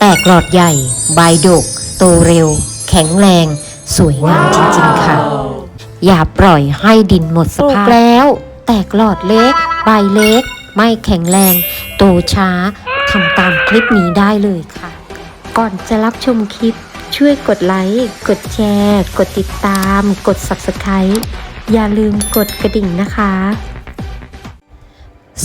แตกหลอดใหญ่ ใบดก โตเร็ว แข็งแรง สวยงามจริงๆค่ะ อย่าปล่อยให้ดินหมดสภาพแล้ว แตกหลอดเล็ก ใบเล็ก ไม่แข็งแรง โตช้าทำตามคลิปนี้ได้เลยค่ะ ก่อนจะรับชมคลิปช่วยกดไลค์ กดแชร์ กดติดตาม กด Subscribe อย่าลืมกดกระดิ่งนะคะ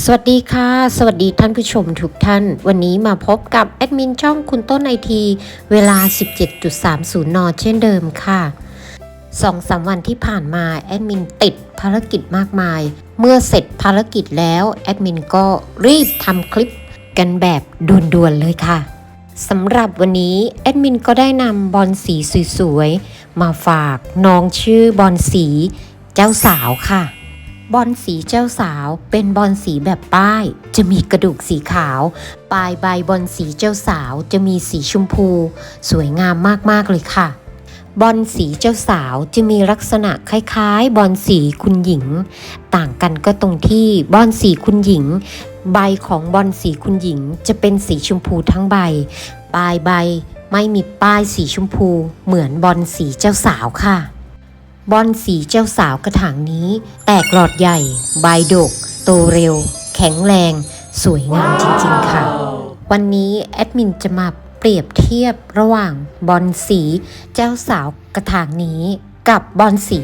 สวัสดีค่ะ สวัสดีท่านผู้ชมทุกท่าน วันนี้มาพบกับแอดมินช่องคุณต้นไอที เวลา 17.30 น เช่นเดิมค่ะสองสามวันที่ผ่านมาแอดมินติดภารกิจมากมาย เมื่อเสร็จภารกิจแล้วแอดมินก็รีบทำคลิปกันแบบด่วนๆเลยค่ะสำหรับวันนี้แอดมินก็ได้นำบอลสีสวยๆ มาฝากน้องชื่อบอลสีเจ้าสาวค่ะ บอลสีเจ้าสาว เป็นบอลสีแบบป้าย จะมีกระดูกสีขาว ปลายใบบอลสีเจ้าสาวจะมีสีชมพู สวยงามมากๆเลยค่ะ บอลสีเจ้าสาวจะมีลักษณะคล้ายๆ บอลสีคุณหญิง ต่างกันก็ตรงที่บอลสีคุณหญิง ใบของบอลสีคุณหญิงจะเป็นสีชมพูทั้งใบ ปลายใบไม่มีป้ายสีชมพู เหมือนบอลสีเจ้าสาวค่ะ บอลสีเจ้าสาวกระถางนี้ แตกหลอดใหญ่ ใบดก โตเร็ว แข็งแรง สวยงามจริง ๆ ค่ะ วันนี้แอดมินจะมาเปรียบเทียบระหว่างบอลสีเจ้าสาวกระถางนี้ กับบอลสี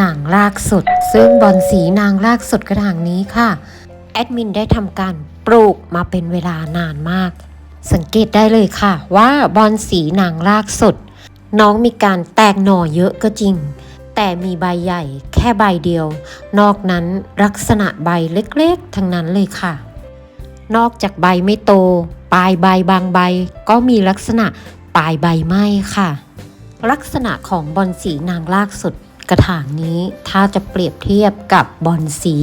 นางรากสด ซึ่งบอลสีนางรากสดกระถางนี้ค่ะ แอดมินได้ทำการปลูกมาเป็นเวลานานมาก สังเกตได้เลยค่ะ ว่าบอลสีนางรากสด น้องมีการแตกหน่อเยอะก็จริง แต่มีใบใหญ่แค่ใบเดียว นอกนั้นลักษณะใบเล็กๆ ทั้งนั้นเลยค่ะ นอกจากใบไม่โต ปลายใบบางใบ ก็มีลักษณะปลายใบไหม้ค่ะ ลักษณะของบอลสีนางรากสุดกระถางนี้ถ้าจะเปรียบเทียบกับบอลสี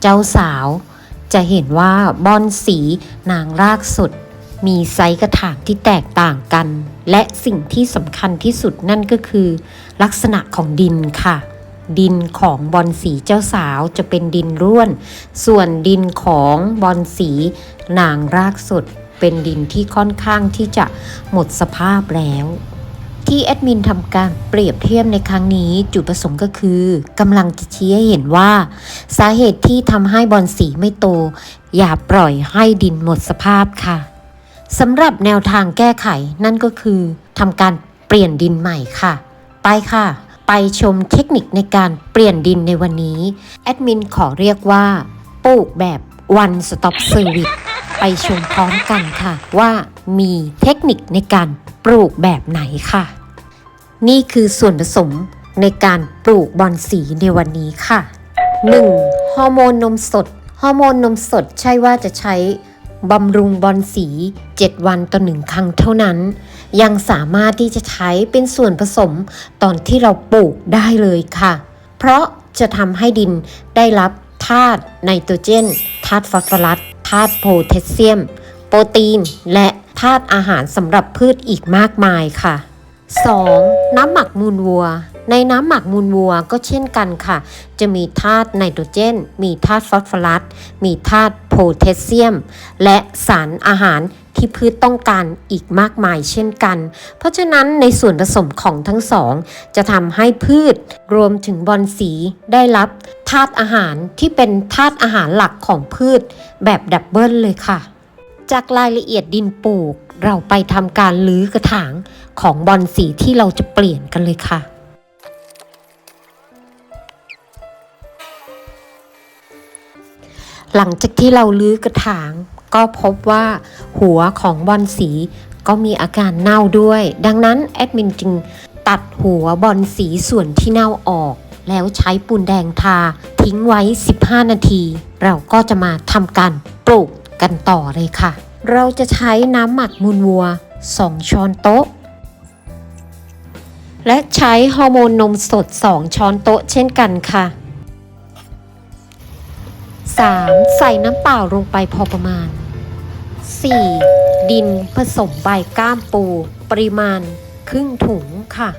เจ้าสาว จะเห็นว่าบอลสีนางรากสุด มีไซส์กระถางที่แตกต่างกัน และสิ่งที่สำคัญที่สุดนั่นก็คือ ลักษณะของดินค่ะ ดินของบอลสีเจ้าสาวจะเป็นดินร่วน ส่วนดินของบอลสีนางรากสดเป็นดินที่ค่อนข้างที่จะหมดสภาพแล้วที่แอดมินทำการเปรียบเทียบในครั้งนี้จุดประสงค์ก็คือกำลังจะชี้ให้เห็นว่า สาเหตุที่ทำให้บอลสีไม่โต อย่าปล่อยให้ดินหมดสภาพค่ะ สำหรับแนวทางแก้ไขนั่นก็คือทำการเปลี่ยนดินใหม่ค่ะ ไปค่ะ ไปชมเทคนิคในการเปลี่ยนดินในวันนี้ แอดมินขอเรียกว่าปลูกแบบ one stop service ไปชมพร้อมกันค่ะ ว่ามีเทคนิคในการปลูกแบบไหนค่ะ นี่คือส่วนผสมในการปลูกบอนสีในวันนี้ค่ะ 1. ฮอร์โมนนมสด ฮอร์โมนนมสดใช่ว่าจะใช้ บำรุงบอนสี 7 วันต่อหนึ่งครั้งเท่านั้น ยังสามารถที่จะใช้เป็นส่วนผสมตอนที่เราปลูกได้เลยค่ะ เพราะจะทำให้ดินได้รับธาตุไนโตรเจนธาตุฟอสฟอรัสธาตุโพแทสเซียม โปรตีน และธาตุอาหารสำหรับพืชอีกมากมายค่ะ 2. น้ำหมักมูลวัว ในน้ำหมักมูลวัวก็เช่นกันค่ะ จะมีธาตุไนโตรเจน มีธาตุฟอสฟอรัส มีธาตุโพแทสเซียม และสารอาหารที่พืชต้องการอีกมากมายเช่นกัน เพราะฉะนั้นในส่วนผสมของทั้งสอง จะทำให้พืชรวมถึงบอนสีได้รับธาตุอาหารที่เป็นธาตุอาหารหลักของพืชแบบดับเบิลเลยค่ะ จากรายละเอียดดินปลูก เราไปทำการลื้อกระถางของบอนสีที่เราจะเปลี่ยนกันเลยค่ะ หลังจากที่เราลื้อกระถาง ก็พบว่าหัวของบอนสีก็มีอาการเน่าด้วย ดังนั้นแอดมินจึงตัดหัวบอนสีส่วนที่เน่าออก แล้วใช้ปูนแดงทาทิ้งไว้ 15 นาที เราก็จะมาทำการปลูกกันต่อเลยค่ะ เราจะใช้น้ำหมักมูลวัว 2 ช้อนโต๊ะ และใช้ฮอร์โมนนมสด 2 ช้อนโต๊ะเช่นกันค่ะ 3. ใส่น้ำเปล่าลงไปพอประมาณ 4. ดินผสมใบก้ามปู ปริมาณครึ่งถุงค่ะ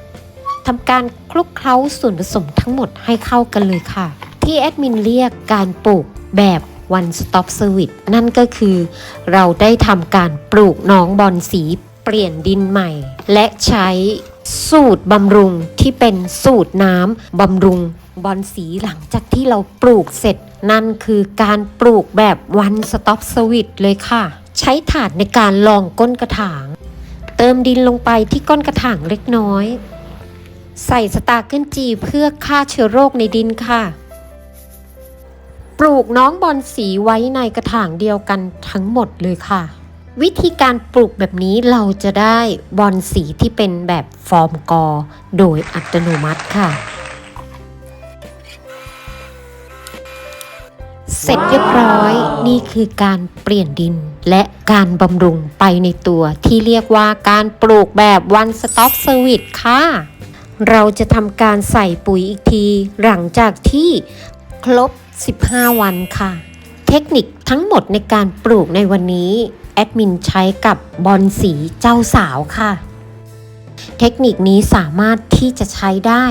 ทำการคลุกเคล้าส่วนผสมทั้งหมดให้เข้ากันเลยค่ะ ที่แอดมินเรียกการปลูกแบบ One Stop Service นั่นก็คือ เราได้ทำการปลูกน้องบอลสีเปลี่ยนดินใหม่ และใช้สูตรบำรุงที่เป็นสูตรน้ำบำรุงบอลสีหลังจากที่เราปลูกเสร็จ นั่นคือการปลูกแบบ One Stop Service เลยค่ะ ใช้ถาดในการลองก้นกระถาง เติมดินลงไปที่ก้นกระถางเล็กน้อย ใส่สตาร์เกิลจีเพื่อฆ่าเชื้อโรคในดินค่ะ ปลูกน้องบอลสีไว้ในกระถางเดียวกันทั้งหมดเลยค่ะ วิธีการปลูกแบบนี้เราจะได้บอลสีที่เป็นแบบฟอร์มกอ โดยอัตโนมัติค่ะ เสร็จเรียบร้อยนี่คือการเปลี่ยนดิน และการบำรุงไปในตัวที่เรียกว่าการปลูกแบบ one stop service ค่ะ เราจะทำการใส่ปุ๋ยอีกที หลังจากที่ครบ 15 วันค่ะ เทคนิคทั้งหมดในการปลูกในวันนี้ แอดมินใช้กับบอลสีเจ้าสาวค่ะ เทคนิคนี้สามารถที่จะใช้ได้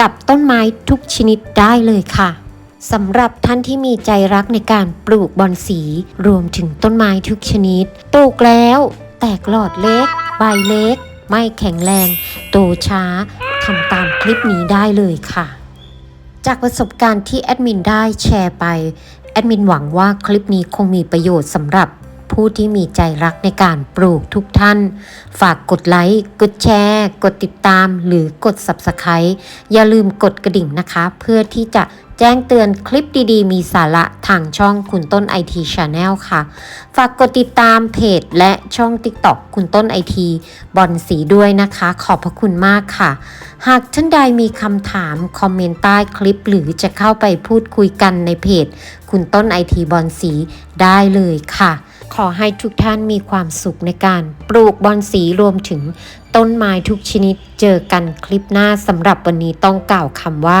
กับต้นไม้ทุกชนิดได้เลยค่ะ สำหรับท่านที่มีใจรักในการปลูกบอนสี รวมถึงต้นไม้ทุกชนิด ปลูกแล้ว แตกหลอดเล็ก ใบเล็ก ไม่แข็งแรง โตช้าทำตามคลิปนี้ได้เลยค่ะ จากประสบการณ์ที่แอดมินได้แชร์ไป แอดมินหวังว่าคลิปนี้คงมีประโยชน์สำหรับผู้ที่มีใจรักในการปลูกทุกท่าน ฝากกดไลค์ กดแชร์ กดติดตาม หรือกด Subscribe อย่าลืมกดกระดิ่งนะคะ เพื่อที่จะ จ้งเตือนคลิปดีๆ มีสาระทางช่องคุณต้น IT Channel ค่ะ ฝากกดติดตามเพจและช่อง TikTok คุณต้น IT บอลสีด้วยนะคะ ขอบพระคุณมากค่ะ หากท่านใดมีคำถาม คอมเมนต์ใต้คลิปหรือจะเข้าไปพูดคุยกันในเพจ คุณต้นไอทีบอลสีได้เลยค่ะ ขอให้ทุกท่านมีความสุขในการ ปลูกบอลสีรวมถึงต้นไม้ทุกชนิดเจอกันคลิปหน้าสำหรับวันนี้ต้องกล่าวคำว่า